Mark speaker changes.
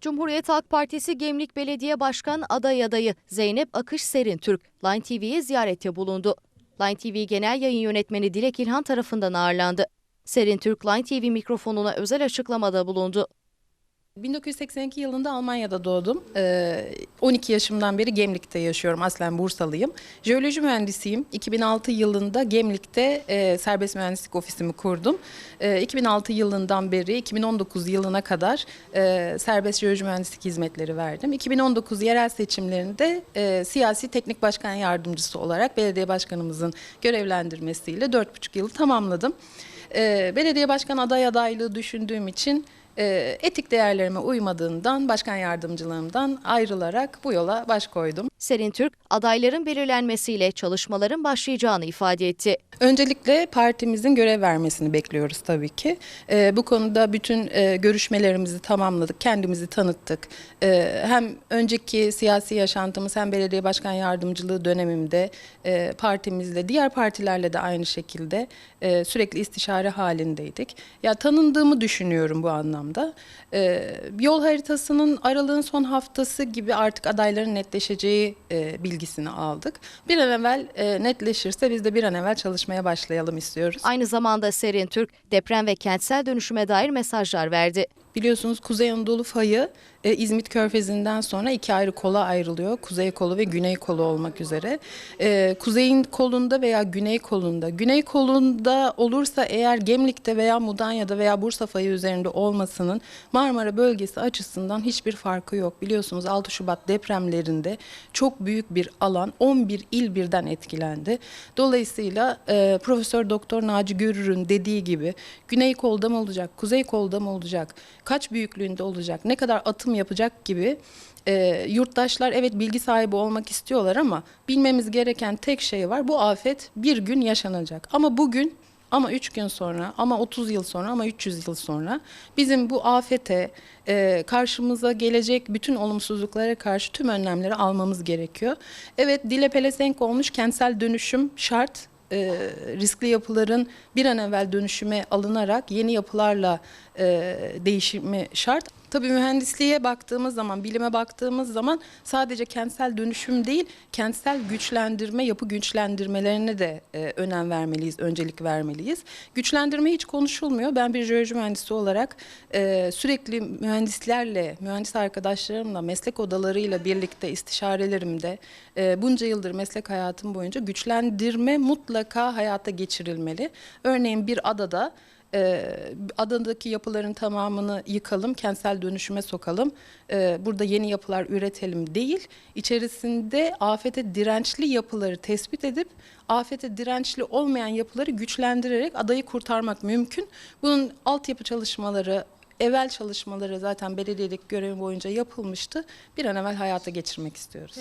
Speaker 1: Cumhuriyet Halk Partisi Gemlik Belediye Başkan aday adayı Zeynep Akış Serin Türk, Line TV'ye ziyarette bulundu. Line TV Genel Yayın Yönetmeni Dilek İlhan tarafından ağırlandı. Serin Türk, Line TV mikrofonuna özel açıklamada bulundu.
Speaker 2: 1982 yılında Almanya'da doğdum. Ee, 12 yaşımdan beri Gemlik'te yaşıyorum. Aslen Bursalıyım. Jeoloji mühendisiyim. 2006 yılında Gemlik'te e, serbest mühendislik ofisimi kurdum. E, 2006 yılından beri 2019 yılına kadar e, serbest jeoloji mühendislik hizmetleri verdim. 2019 yerel seçimlerinde e, siyasi teknik başkan yardımcısı olarak belediye başkanımızın görevlendirmesiyle 4,5 yılı tamamladım. E, belediye başkan aday adaylığı düşündüğüm için e, etik değerlerime uymadığından başkan yardımcılığımdan ayrılarak bu yola baş koydum.
Speaker 1: Serin Türk, adayların belirlenmesiyle çalışmaların başlayacağını ifade etti.
Speaker 2: Öncelikle partimizin görev vermesini bekliyoruz tabii ki. E, bu konuda bütün e, görüşmelerimizi tamamladık, kendimizi tanıttık. E, hem önceki siyasi yaşantımız hem belediye başkan yardımcılığı dönemimde e, partimizle, diğer partilerle de aynı şekilde e, sürekli istişare halindeydik. Ya tanındığımı düşünüyorum bu anlamda. E, yol haritasının aralığın son haftası gibi artık adayların netleşeceği e, bilgisini aldık. Bir an evvel e, netleşirse biz de bir an evvel çalışmaya başlayalım istiyoruz.
Speaker 1: Aynı zamanda Serin Türk, deprem ve kentsel dönüşüme dair mesajlar verdi.
Speaker 2: Biliyorsunuz Kuzey Anadolu fayı e, İzmit Körfezi'nden sonra iki ayrı kola ayrılıyor. Kuzey kolu ve güney kolu olmak üzere. E, kuzeyin kolunda veya güney kolunda. Güney kolunda olursa eğer Gemlik'te veya Mudanya'da veya Bursa fayı üzerinde olmasının Marmara bölgesi açısından hiçbir farkı yok. Biliyorsunuz 6 Şubat depremlerinde çok büyük bir alan 11 il birden etkilendi. Dolayısıyla e, Profesör Doktor Naci Görür'ün dediği gibi güney kolda mı olacak, kuzey kolda mı olacak, kaç büyüklüğünde olacak, ne kadar atım yapacak gibi e, yurttaşlar evet bilgi sahibi olmak istiyorlar ama bilmemiz gereken tek şey var. Bu afet bir gün yaşanacak. Ama bugün ama 3 gün sonra, ama 30 yıl sonra, ama 300 yıl sonra bizim bu afete e, karşımıza gelecek bütün olumsuzluklara karşı tüm önlemleri almamız gerekiyor. Evet dile pelesenk olmuş kentsel dönüşüm şart e, riskli yapıların bir an evvel dönüşüme alınarak yeni yapılarla e, değişimi şart. Tabii mühendisliğe baktığımız zaman, bilime baktığımız zaman sadece kentsel dönüşüm değil, kentsel güçlendirme, yapı güçlendirmelerine de e, önem vermeliyiz, öncelik vermeliyiz. Güçlendirme hiç konuşulmuyor. Ben bir jeoloji mühendisi olarak e, sürekli mühendislerle, mühendis arkadaşlarımla, meslek odalarıyla birlikte istişarelerimde e, bunca yıldır meslek hayatım boyunca güçlendirme mutlaka hayata geçirilmeli. Örneğin bir adada e, adadaki yapıların tamamını yıkalım, kentsel dönüşüme sokalım. E, burada yeni yapılar üretelim değil, içerisinde afete dirençli yapıları tespit edip afete dirençli olmayan yapıları güçlendirerek adayı kurtarmak mümkün. Bunun altyapı çalışmaları evvel çalışmaları zaten belediyedeki görevi boyunca yapılmıştı. Bir an evvel hayata geçirmek istiyoruz.